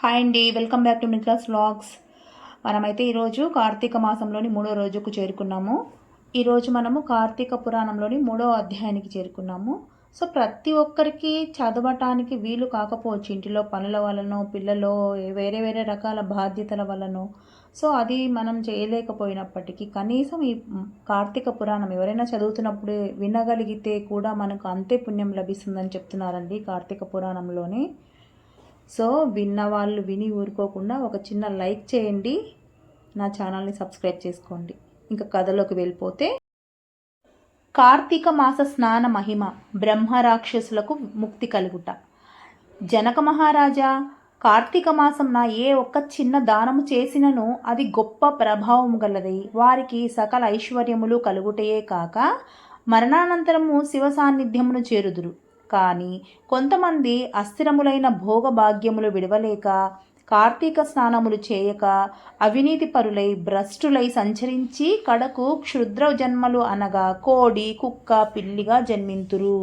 Hi అండి welcome back to Mitra's vlogs. మనమైతే ఈరోజు కార్తీక మాసంలోని మూడో రోజుకు చేరుకున్నాము. ఈరోజు మనము కార్తీక పురాణంలోని మూడో అధ్యాయానికి చేరుకున్నాము. సో ప్రతి ఒక్కరికి చదవటానికి వీలు కాకపోవచ్చు. ఇంటిలో పనుల వలనో పిల్లలో వేరే వేరే రకాల బాధ్యతల వలనో. సో అది మనం చేయలేకపోయినప్పటికీ కనీసం ఈ కార్తీక పురాణం ఎవరైనా చదువుతున్నప్పుడు వినగలిగితే కూడా మనకు అంతే పుణ్యం లభిస్తుందని చెప్తున్నారండి కార్తీక పురాణంలోనే సో విన్న వాళ్ళు విని ఊరుకోకుండా ఒక చిన్న లైక్ చేయండి. నా ఛానల్ని సబ్స్క్రైబ్ చేసుకోండి. ఇంకా కథలోకి వెళ్ళిపోతే కార్తీక మాస స్నాన మహిమ బ్రహ్మ రాక్షసులకు ముక్తి కలుగుట. జనక మహారాజా కార్తీక మాసం నా ఏ ఒక్క చిన్న దానము చేసినను అది గొప్ప ప్రభావం గలది వారికి సకల ఐశ్వర్యములు కలుగుటయే కాక మరణానంతరము శివ సాన్నిధ్యమును చేరుదురు. కానీ కొంతమంది అస్థిరములైన భోగభాగ్యములు విడవలేక కార్తీక స్నానములు చేయక అవినీతి పరులై భ్రష్టులై సంచరించి కడకు క్షుద్ర జన్మలు అనగా కోడి కుక్క పిల్లిగా జన్మింతురు.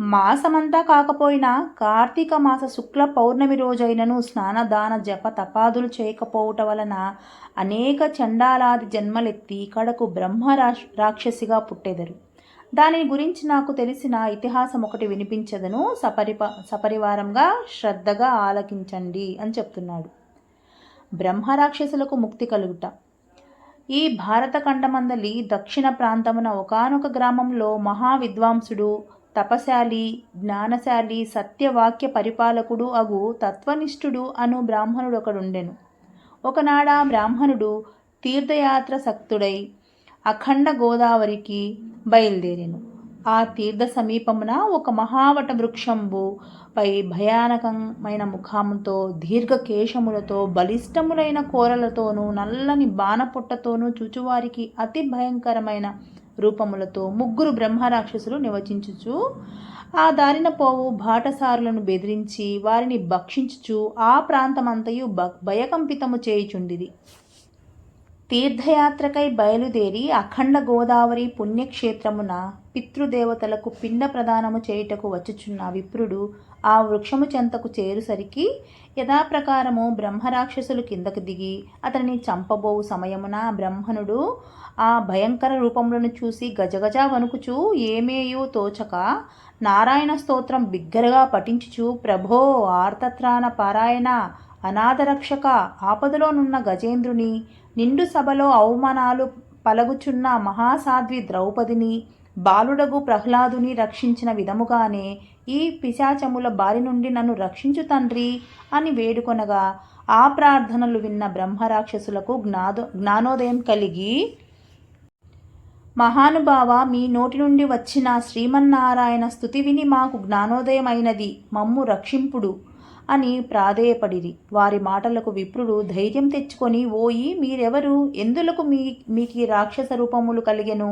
మాసమంతా కాకపోయినా కార్తీక మాస శుక్ల పౌర్ణమి రోజైనను స్నానదాన జప తపాదులు చేయకపోవట వలన అనేక చండాలాది జన్మలెత్తి కడకు బ్రహ్మ రాక్షసిగా పుట్టెదరు. దాని గురించి నాకు తెలిసిన ఇతిహాసం ఒకటి వినిపించదను. సపరిప సపరివారంగా శ్రద్ధగా ఆలకించండి అని చెప్తున్నాడు. బ్రహ్మరాక్షసులకు ముక్తి కలుగుట. ఈ భారత ఖండమందలి దక్షిణ ప్రాంతమున ఒకనొక గ్రామంలో మహావిద్వాంసుడు తపశాలి జ్ఞానశాలి సత్యవాక్య పరిపాలకుడు అగు తత్వనిష్ఠుడు అను బ్రాహ్మణుడు ఒకడుండెను ఒకనాడ బ్రాహ్మణుడు తీర్థయాత్ర సక్తుడై అఖండ గోదావరికి బయలుదేరాను. ఆ తీర్థ సమీపమున ఒక మహావట వృక్షంబు పై భయానకమైన ముఖాముతో దీర్ఘకేశములతో బలిష్టములైన కూరలతోనూ నల్లని బాణపుట్టతోనూ చూచువారికి అతి భయంకరమైన రూపములతో ముగ్గురు బ్రహ్మరాక్షసులు నివచించుచు ఆ దారిన పోవు బాటసారులను బెదిరించి వారిని భక్షించుచు ఆ ప్రాంతమంతయు భయకంపితము చేయుచుండిది తీర్థయాత్రకై బయలుదేరి అఖండ గోదావరి పుణ్యక్షేత్రమున పితృదేవతలకు పిండ ప్రదానము చేయుటకు వచ్చుచున్న విప్రుడు ఆ వృక్షము చెంతకు చేరుసరికి యథాప్రకారము బ్రహ్మరాక్షసులు కిందకు దిగి అతనిని చంపబోవు సమయమున బ్రహ్మణుడు ఆ భయంకర రూపములను చూసి గజగజ వణుకుచూ ఏమేయో తోచక నారాయణ స్తోత్రం బిగ్గరగా పఠించుచు ప్రభో ఆర్తత్రాణ పారాయణ అనాథరక్షక ఆపదలోనున్న గజేంద్రుని నిండు సభలో అవమానాలు పలగుచున్న మహాసాధ్వి ద్రౌపదిని బాలుడగు ప్రహ్లాదుని రక్షించిన విధముగానే ఈ పిశాచముల బారి నుండి నన్ను రక్షించు తండ్రి అని వేడుకొనగా ఆ ప్రార్థనలు విన్న బ్రహ్మరాక్షసులకు జ్ఞాదో జ్ఞానోదయం కలిగి మహానుభావ మీ నోటి నుండి వచ్చిన శ్రీమన్నారాయణ స్థుతి విని మాకు జ్ఞానోదయమైనది. మమ్ము రక్షింపుడు. అని ప్రాధేయపడిరి. వారి మాటలకు విప్రుడు ధైర్యం తెచ్చుకొని ఓయి మీరెవరు? ఎందులకు మీ మీకు రాక్షస రూపములు కలిగెను?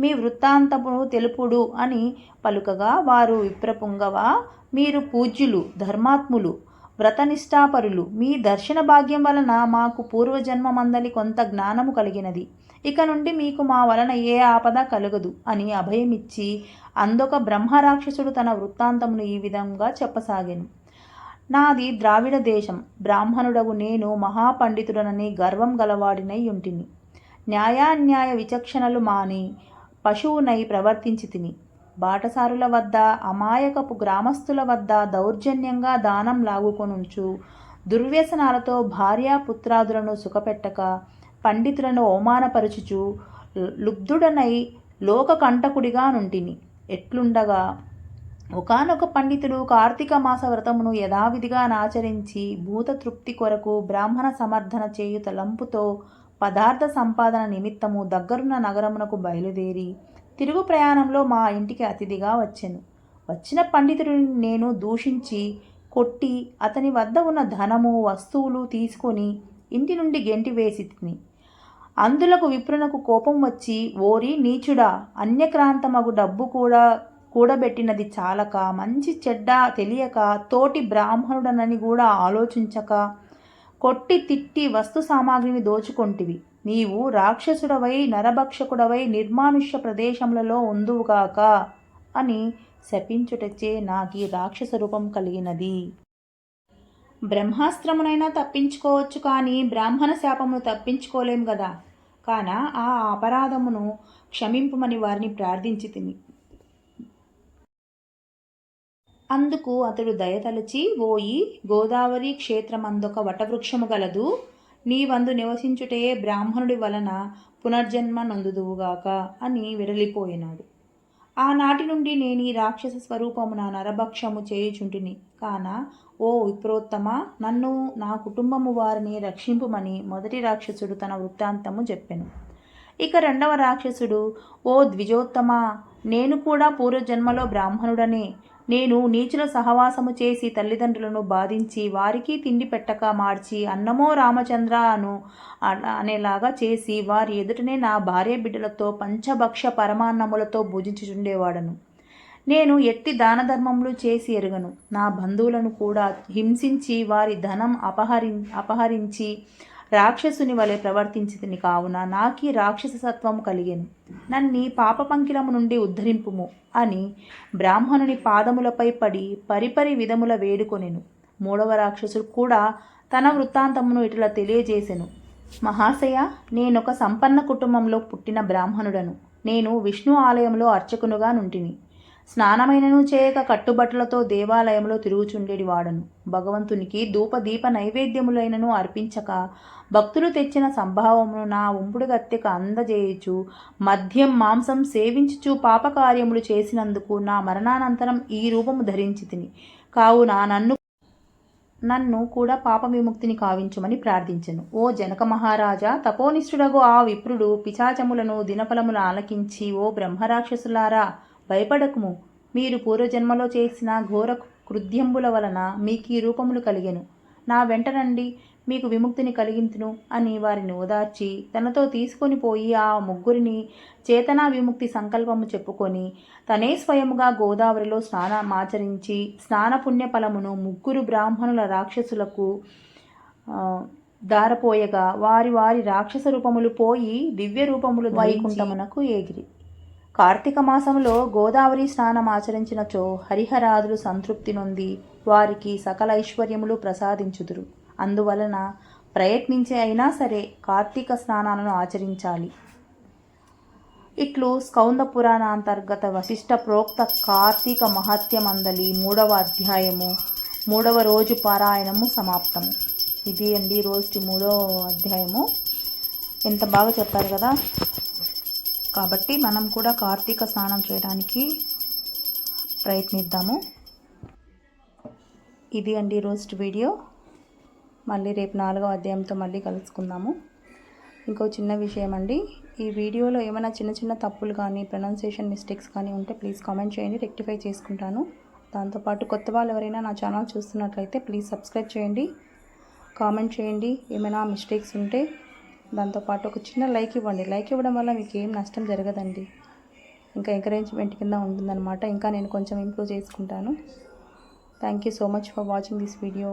మీ వృత్తాంతమును తెలుపుడు అని పలుకగా వారు విప్రపుంగవ మీరు పూజ్యులు ధర్మాత్ములు వ్రతనిష్టాపరులు మీ దర్శన భాగ్యం వలన మాకు పూర్వజన్మమందలి కొంత జ్ఞానము కలిగినది. ఇక నుండి మీకు మా వలన ఏ ఆపద కలగదు అని అభయమిచ్చి అందొక బ్రహ్మరాక్షసుడు తన వృత్తాంతమును ఈ విధంగా చెప్పసాగాను. నాది ద్రావిడ దేశం. బ్రాహ్మణుడగు నేను మహాపండితుడనని గర్వం గలవాడినై ఉంటిని న్యాయాన్యాయ విచక్షణలు మాని పశువునై ప్రవర్తించి తిని బాటసారుల వద్ద అమాయకపు గ్రామస్తుల వద్ద దౌర్జన్యంగా దానం లాగుకొనుంచు దుర్వ్యసనాలతో భార్యాపుత్రాదులను సుఖపెట్టక పండితులను అవమానపరుచుచు లుబ్ధుడనై లోకకంటకుడిగా నుంటిని. ఎట్లుండగా ఒకనొక పండితుడు కార్తీక మాస వ్రతమును యథావిధిగా నాచరించి భూత తృప్తి కొరకు బ్రాహ్మణ సమర్థన చేయుత లంపుతో పదార్థ సంపాదన నిమిత్తము దగ్గరున్న నగరమునకు బయలుదేరి తిరుగు ప్రయాణంలో మా ఇంటికి అతిథిగా వచ్చాను. వచ్చిన పండితుడిని నేను దూషించి కొట్టి అతని వద్ద ఉన్న ధనము వస్తువులు తీసుకొని ఇంటి నుండి గెంటి వేసి అందులకు విప్రునకు కోపం వచ్చి ఓరి నీచుడా అన్యక్రాంతమగు డబ్బు కూడా కూడబెట్టినది చాలక మంచి చెడ్డ తెలియక తోటి బ్రాహ్మణుడనని కూడా ఆలోచించక కొట్టి తిట్టి వస్తు సామాగ్రిని దోచుకొంటివి. నీవు రాక్షసుడవై నరభక్షకుడవై నిర్మానుష్య ప్రదేశములలో ఉందువుగాక అని శపించుటచే నాకీ రాక్షస రూపం కలిగినది. బ్రహ్మాస్త్రమునైనా తప్పించుకోవచ్చు కానీ బ్రాహ్మణ శాపమును తప్పించుకోలేం కదా కాన ఆ అపరాధమును క్షమింపుమని వారిని ప్రార్థించి తిని అందుకు అతడు దయతలచి ఓయి గోదావరి క్షేత్రమందొక వటవృక్షము గలదు. నీవందు నివసించుటే బ్రాహ్మణుడి వలన పునర్జన్మ నందుదువుగాక అని విడలిపోయినాడు ఆనాటి నుండి నేను ఈ రాక్షస స్వరూపమున నరభక్షము చేయుచుంటిని. కాన ఓ విప్రోత్తమ నన్ను నా కుటుంబము వారిని రక్షింపుమని మొదటి రాక్షసుడు తన వృత్తాంతము చెప్పెను. ఇక రెండవ రాక్షసుడు ఓ ద్విజోత్తమ నేను కూడా పూర్వజన్మలో బ్రాహ్మణుడనే. నేను నీచుల సహవాసము చేసి తల్లిదండ్రులను బాధించి వారికి తిండి పెట్టక మార్చి అన్నమో రామచంద్ర అను అనేలాగా చేసి వారి ఎదుటనే నా భార్య బిడ్డలతో పంచభక్ష పరమాన్నములతో భుజించుచుండేవాడను. నేను ఎట్టి దాన ధర్మములు చేసి ఎరుగను. నా బంధువులను కూడా హింసించి వారి ధనం అపహరి అపహరించి రాక్షసుని వలె ప్రవర్తించితిని కావున నాకీ రాక్షస సత్వము కలిగెను. నన్ని పాప పంకిలము నుండి ఉద్ధరింపుము అని బ్రాహ్మణుని పాదములపై పడి పరిపరి విధముల వేడుకొనెను. మూడవ రాక్షసుడు కూడా తన వృత్తాంతమును ఇట్లా తెలియజేసెను. మహాశయ నేనొక సంపన్న కుటుంబంలో పుట్టిన బ్రాహ్మణుడను. నేను విష్ణు ఆలయంలో అర్చకునుగా నుంటిని. స్నానమైనను చేయక కట్టుబట్టలతో దేవాలయంలో తిరుగుచుండేటి వాడను. భగవంతునికి ధూపదీప నైవేద్యములైనను అర్పించక భక్తులు తెచ్చిన సంభావమును నా ఉంపుడు గత్తెక అందజేయుచు మద్యం మాంసం సేవించుచు పాపకార్యములు చేసినందుకు నా మరణానంతరం ఈ రూపము ధరించి తిని కావున నన్ను నన్ను కూడా పాప విముక్తిని కావించమని ప్రార్థించను. ఓ జనక మహారాజా తపోనిష్ఠుడగు ఆ విప్రుడు పిశాచములను దినఫలములు ఆలకించి ఓ బ్రహ్మరాక్షసులారా భయపడకుము. మీరు పూర్వజన్మలో చేసిన ఘోర కృత్యంబుల వలన మీకు ఈ రూపములు కలిగెను. నా వెంట రండి మీకు విముక్తిని కలిగింతును అని వారిని ఓదార్చి తనతో తీసుకొని పోయి ఆ ముగ్గురిని చేతనా విముక్తి సంకల్పము చెప్పుకొని తనే స్వయముగా గోదావరిలో స్నానమాచరించి స్నానపుణ్య ఫలమును ముగ్గురు బ్రాహ్మణుల రాక్షసులకు దారపోయగా వారి వారి రాక్షస రూపములు పోయి దివ్య రూపములు వైకుంఠమునకు ఏగిరి కార్తీక మాసంలో గోదావరి స్నానం ఆచరించినచో హరిహరాదులు సంతృప్తి నొంది వారికి సకల ఐశ్వర్యములు ప్రసాదించుదురు. అందువలన ప్రయత్నించే అయినా సరే కార్తీక స్నానాలను ఆచరించాలి. ఇట్లు స్కౌంద పురాణ అంతర్గత వశిష్ట ప్రోక్త కార్తీక మహత్యమందలి మూడవ అధ్యాయము మూడవ రోజు పారాయణము సమాప్తము. ఇది అండి రోజు మూడవ అధ్యాయము. ఎంత బాగా చెప్పారు కదా? కాబట్టి మనం కూడా కార్తీక స్నానం చేయడానికి ప్రయత్నిద్దాము. ఇది అండి రోజు వీడియో మళ్ళీ రేపు నాలుగో అధ్యాయంతో మళ్ళీ కలుసుకుందాము. ఇంకో చిన్న విషయం అండి ఈ వీడియోలో ఏమైనా చిన్న చిన్న తప్పులు కానీ ప్రొనౌన్సియేషన్ మిస్టేక్స్ కానీ ఉంటే ప్లీజ్ కామెంట్ చేయండి రెక్టిఫై చేసుకుంటాను. దాంతోపాటు కొత్త వాళ్ళు ఎవరైనా నా ఛానల్ చూస్తున్నట్లయితే ప్లీజ్ సబ్స్క్రైబ్ చేయండి కామెంట్ చేయండి. ఏమైనా మిస్టేక్స్ ఉంటే దాంతోపాటు ఒక చిన్న లైక్ ఇవ్వండి. లైక్ ఇవ్వడం వల్ల మీకు ఏం నష్టం జరగదండి. ఇంకా ఎంకరేజ్మెంట్ కింద ఉంటుందన్నమాట. ఇంకా నేను కొంచెం ఇంప్రూవ్ చేసుకుంటాను. Thank you so much for watching this video.